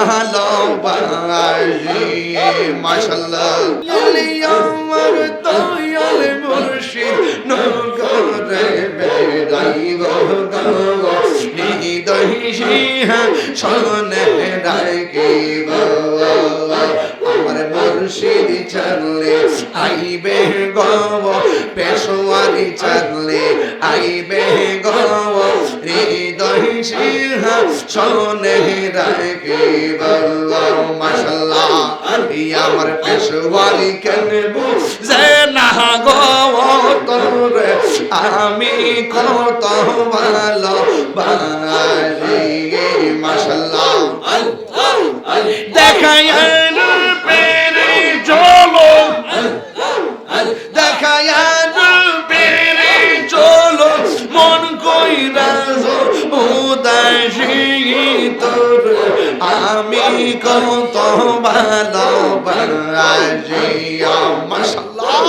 ভালোবাসি মাশাল্লাহ। আমার দয়াল মুর্শিদ নগরে বেড়াইব গো হৃদয় সিংহ শোনে ডাকিব আমার মুর্শিদ চললে আইবে গব পেশোয়ারি চললে আইবে গব হৃদয় সিংহ শোনে ডাকিব মাশাল্লাহ আমার পেশোয়ারি কেন বুঝে না গো তোরে আমি কত ভালো বাজি মাশাল্লাহ দেখায় পেরে চলো দেখায় আমি কত ভালো বাজি মাশাল্লাহ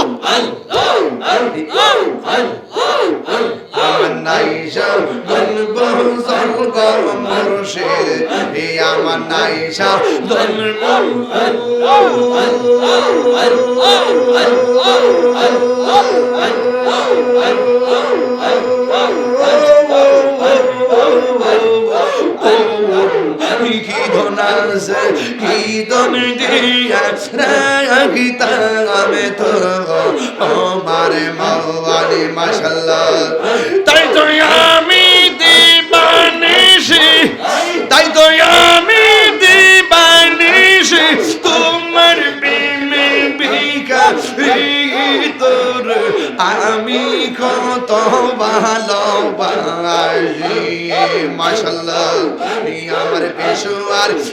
আমার নাইশা গল্প কি ধনাছে কি তুমি দিয়া তো আমার মাওয়ালি মাশাল্লাহ। তাই তো আমি কত ভালোবাসি মাশাল্লাহ আমার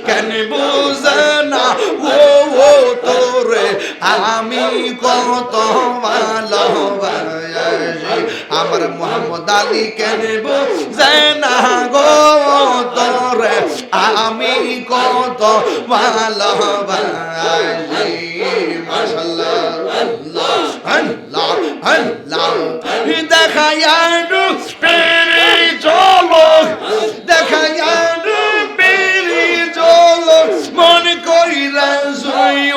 কেন বুঝে না? ও ও তোরে, আমি কত ভালোবাসি আমার মোহাম্মদ আলী কেন বুঝে গো তোরে? আমি কত ভালোবাসি মাশাল্লাহ আল্লাহ। আল্লাহ। দেখায়ানু পেরে চলো দেখায়ানু পেরে চলো মন কইরা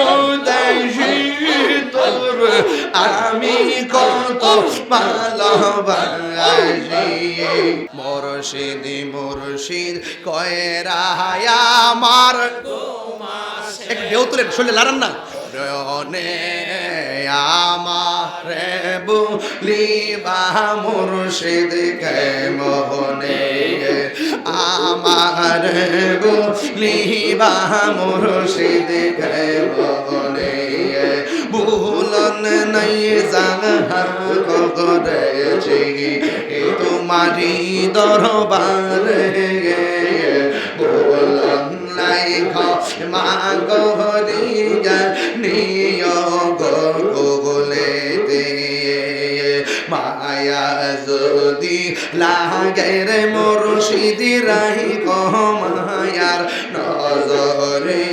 ও দেশি তোর। আমি কত ভালোবাসি। মুর্শিদ মুর্শিদ কয়রা আমার। এক তোলেন শুনলে লারান না। রনে আমারে বুলিবা মুর্শিদ কে মোহনে আমারে বুলিবা মুর্শিদ কে মোহনে ভুলন নাই জানহার করেছি তোমারি দরবারে। ভুলন নাই মা গহরিয়া নিয়োগ গোগলেতে মায়া যদি লাগে রে মুর্শিদি রাহি কমায়ার নজরে।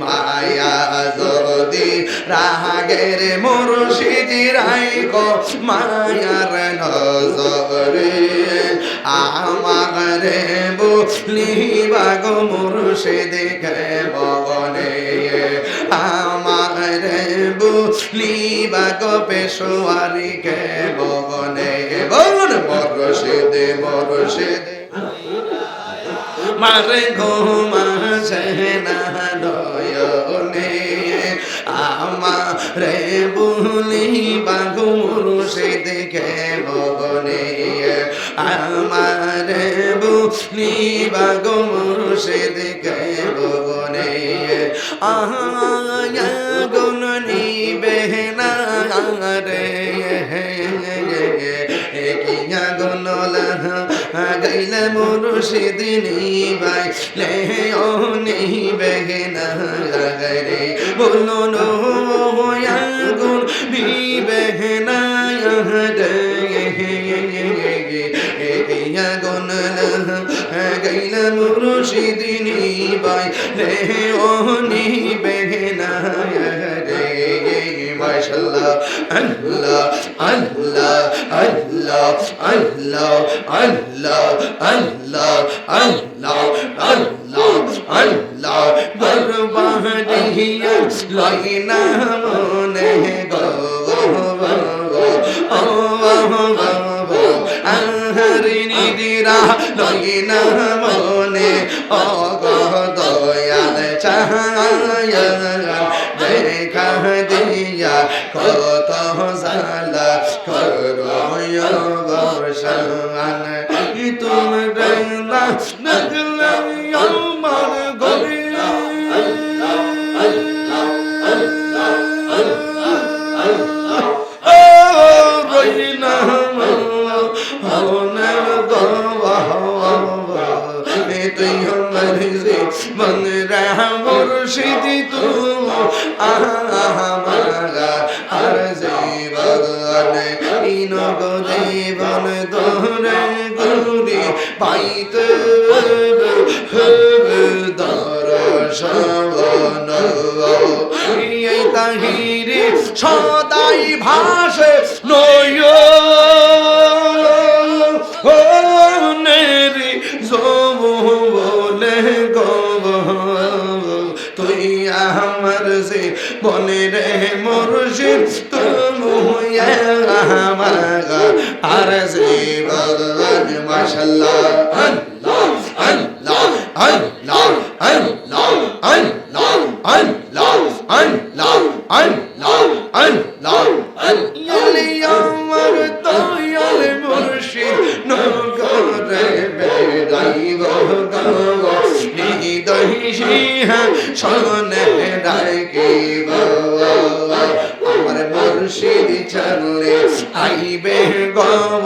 মায়া যদি রাগে রে মুর্শিদি রাহি কমায়ার নজরে। আমারে বলিবা গো মুর্শিদি কে বগনে আমারে বলিবা গো পেশোয়ারি কে বগনে বগন মুর্শিদি মুর্শিদি। মারে ঘুমাছে না নয়নে আমারে বুলি আয়া গুন নিবে না রে। কিয়া গুনলা গাইলে মুর্শিদিনী বাই লে ও নেই বেগনা রে বলো নো গুন নি রে গাইলে মুর্শিদিনী বাই লে ও নি বেগনা রে মাশাল্লাহ আল্লাহ আল্লাহ আল্লাহ আল্লাহ আল্লাহ আল্লাহ লাইনা মনে গো আহারিনি দিরা লইনা মনে অগ দয়াল চাহায় দিয়া কত জালা করো বসান দোরে গুরি পাইতে দর্শন তাহিরে সদাই ভাষে নয় আমার সে বনে রে মুর্শিদ তুমি আমার আর সে ভগবান মাশাল্লাহ আল্লাহ আল্লাহ আল্লাহ আল্লাহ আল্লাহ আল্লাহ আল্লাহ আল্লাহ আল্লাহ আল্লাহ আমার শোনে ডাকিব আমার মুর্শিদ চললে আইবে গব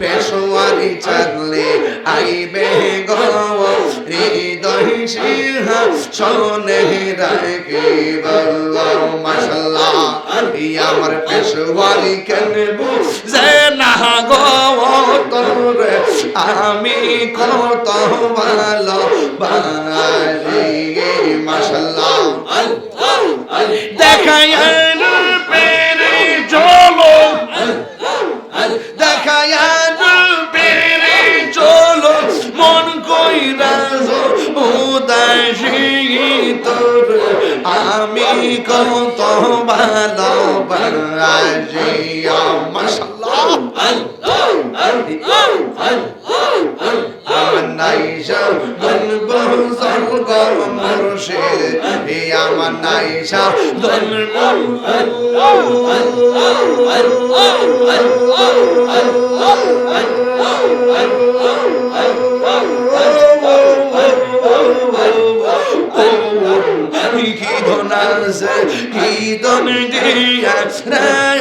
পেশোয়ারি চললে আইবে গব হৃদয় সিংহা শোনে ডাকিব মাশাল্লাহ আমার পেশোয়ারি কেন বুঝে না গো? তোরে আমি কত ভালো মাশাল্লাহ দেখায় পেরে চলো। দেখায় পেরে চলো। মন কইরা উদাসী তোর আমি কত ভালো নাইশা দলব সঙ্গ মরশে এ আমার নাইশা দলব Oh, গনব কি ধনাসে কি দন দিয়া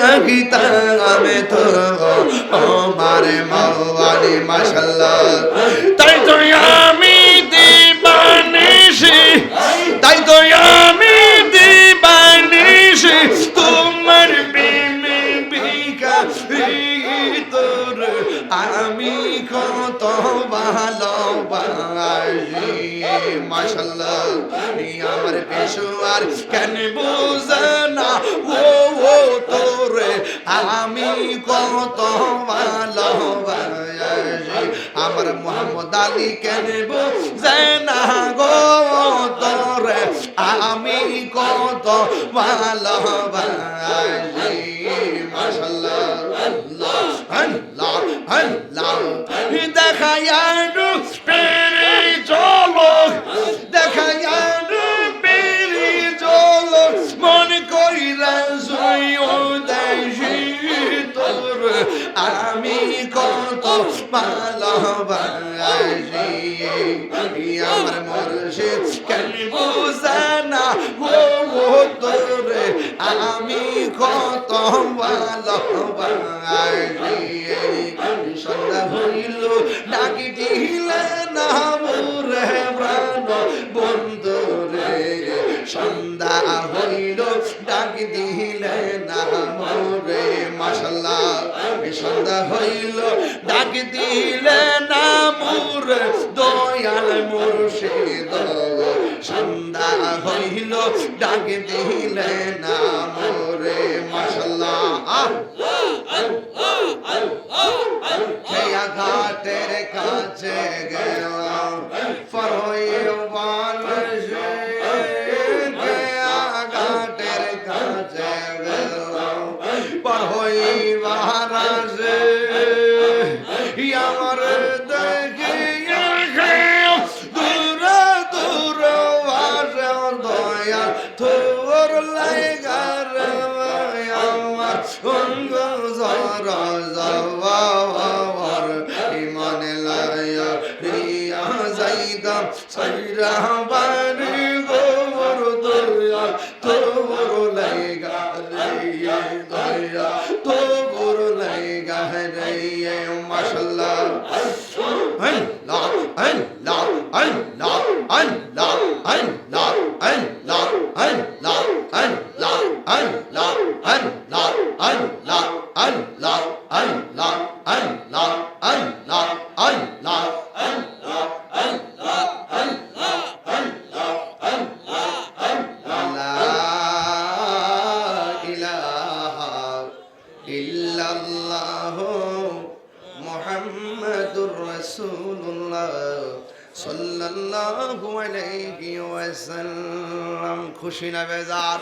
রাগিতা আমি তো আমারে মাওয়ালি মাশাল্লাহ তাই তো আমি দিবানিশি ভালোবাসি আমার পেশোয়ার কেন বুঝে না? ও ও তোরে আমি কত ভালোবাসি আমার মোহাম্মদ আলী কেন বুঝে না গো? তোরে আমি কত ভালোবাসি মাশাল্লাহ আল্লাহ আল্লাহ দেখায়ারু পেরে চলো দেখায়ারু পেরে চলো মন কইরা সইও তোর, আমি কত ভালোবাসি। আমার মুর্শিদ কেন ও তোরে আমি কত সন্ধ্যা হইল ডাকি দিলে না মোরে প্রাণ। বন্ধু রে সন্ধ্যা হইল ডাকি দিলে না মোরে মাশাল্লাহ সন্ধ্যা হইল ডাক দিলে না মোরে দয়াল মুর্শিদ সন্ধ্যা হইল ডাক দিলে না মোরে মাশাল্লাহ। খুশি না বেজার।